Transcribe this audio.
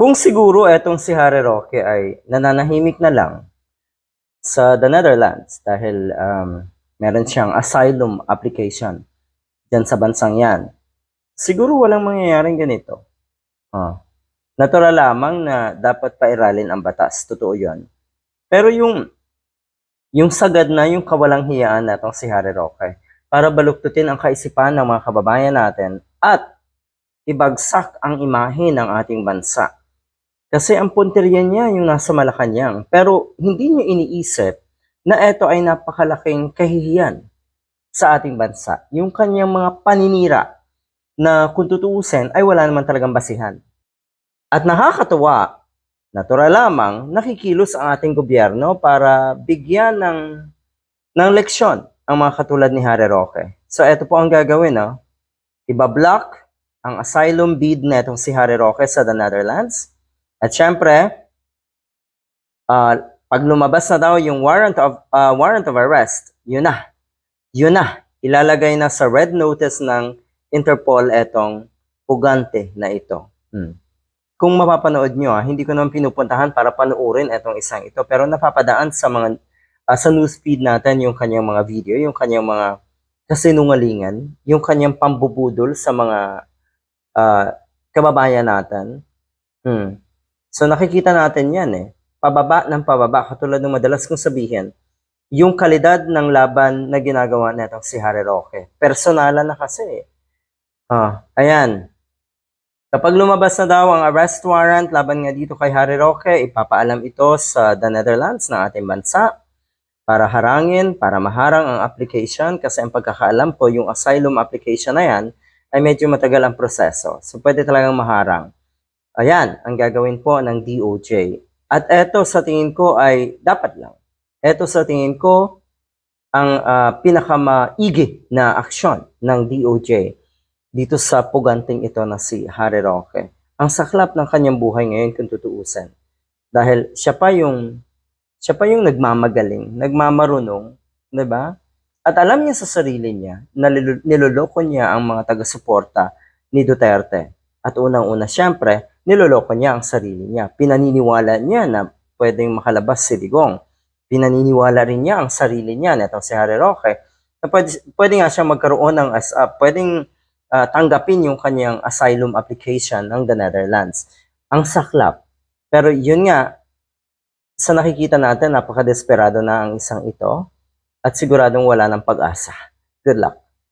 Kung siguro etong si Harry Roque ay nananahimik na lang sa the Netherlands dahil um, meron siyang asylum application dyan sa bansang yan, siguro walang mangyayaring ganito. Ah. Natural lamang na dapat pairalin ang batas. Totoo yun. Pero yung yung sagad na yung kawalang hiyaan natong si Harry Roque para baluktutin ang kaisipan ng mga kababayan natin at ibagsak ang imahe ng ating bansa. Kasi ang punteriya niya yung nasa Malacanang. Pero hindi niya iniisip na ito ay napakalaking kahihiyan sa ating bansa. Yung kanyang mga paninira na kung tutuusin ay wala naman talagang basihan. At nakakatuwa, natural lamang, nakikilos ang ating gobyerno para bigyan ng, ng leksyon ang mga katulad ni Harry Roque. So ito po ang gagawin, no? Ibablock ang asylum bid netong si Harry Roque sa the Netherlands. At syempre, ah, pag lumabas na daw yung warrant of ah, warrant of arrest, yun na. Yun na. Ilalagay na sa red notice ng Interpol etong pugante na ito. Hmm. Kung mapapanood nyo, ah, hindi ko naman pinupuntahan para panoorin etong isang ito, pero napapadaan sa mga ah, sa newsfeed natin yung kanyang mga video, yung kanyang mga kasinungalingan, yung kanyang pambubudol sa mga ah, kababayan natin. Hmm. So nakikita natin yan eh. Pababa ng pababa, katulad ng madalas kong sabihin, yung kalidad ng laban na ginagawa netong si Harry Roque. Personalan na kasi eh. Ah, ayan. Kapag lumabas na daw ang arrest warrant laban nga dito kay Harry Roque, ipapaalam ito sa the Netherlands ng ating bansa para harangin, para maharang ang application kasi ang pagkakaalam ko, yung asylum application na yan ay medyo matagal ang proseso. So pwede talagang maharang. Ayan, ang gagawin po ng DOJ. At eto sa tingin ko ay dapat lang. Eto sa tingin ko ang ah, pinakamaigi na aksyon ng DOJ dito sa puganting ito na si Harry Roque. Ang saklap ng kanyang buhay ngayon kung tutuusin. Dahil siya pa yung siya pa yung nagmamagaling, nagmamarunong, 'di ba? At alam niya sa sarili niya na niloloko niya ang mga taga-suporta ni Duterte. At unang-una, syempre, niloloko niya ang sarili niya. Pinaniniwala niya na pwedeng makalabas si Digong. Pinaniniwala rin niya ang sarili niya, netong si Harry Roque, na pwede, pwede nga siya magkaroon ng, as, ah, pwedeng ah, tanggapin yung kanyang asylum application ng the Netherlands. Ang saklap. Pero yun nga, sa nakikita natin, napaka-desperado na ang isang ito at siguradong wala ng pag-asa. Good luck.